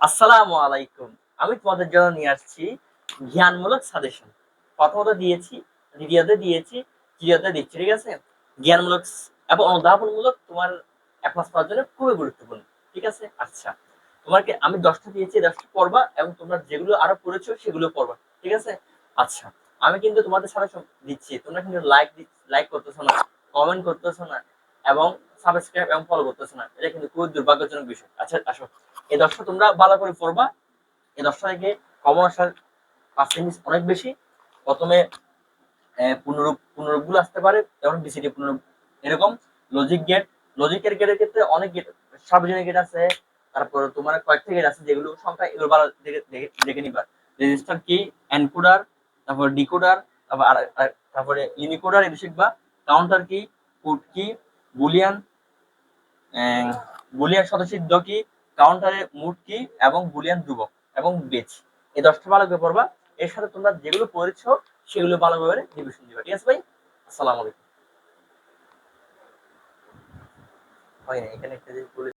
আসসালামু আলাইকুম। আমি তোমাদের জন্য নিয়ে আসছি জ্ঞানমূলক সাজেশন। প্রথমত দিয়েছি, দ্বিতীয়তে দিয়েছি, তৃতীয়তে দিচ্ছি, ঠিক আছে? জ্ঞানমূলক এবং অনুধাবনমূলক তোমার এক মাস পড়ার জন্য খুবই গুরুত্বপূর্ণ, ঠিক আছে? আচ্ছা তোমাকে আমি দশটা দিয়েছি, দশটা পড়বা এবং তোমরা যেগুলো আরও পড়েছো সেগুলো পড়বা, ঠিক আছে? আচ্ছা আমি কিন্তু তোমাদের সাথে দিচ্ছি, তোমরা কিন্তু লাইক লাইক করতেছো না কমেন্ট করতেছো না এবং সাবস্ক্রাইব এবং ফলো করতেছো না, এটা কিন্তু খুবই দুর্ভাগ্যজনক বিষয়। আচ্ছা আসো। এই দশটা তোমরা ভালো করে পড়বা। এই দশটা থেকে কমন আসার পার্সেন্টেজ অনেক বেশি। প্রথমে পুনরূপ পুনরূপগুলো আসতে পারে, যেমন বিসিডি পুনরূপ এরকম। লজিক গেট লজিকের গেটের ক্ষেত্রে অনেক গেট সার্বজনীন গেট আছে। তারপর তোমার কয়েকটা গেট আছে, যেগুলো সংখ্যা এগুলো ভালো দেখে নিবা। রেজিস্টার কি এনকোডার তারপর ডিকোডার তারপর তারপরে ইউনিকোডার এগুলো শিখবা। কাউন্টার কি কোড কি বুলিয়ান বুলিয়ান সদস্যিদ্ধ কি কাউন্টারে মুড কি এবং বুলিয়ান ধ্রুবক এবং বেচ। এই দশটা ভালো করে পড়বা। এর সাথে তোমরা যেগুলো পড়েছো, সেগুলো ভালো করে রিভিশন দিবা। ঠিক আছে ভাই? আসসালামু আলাইকুম। হয় না, এখানে একটা জিনিস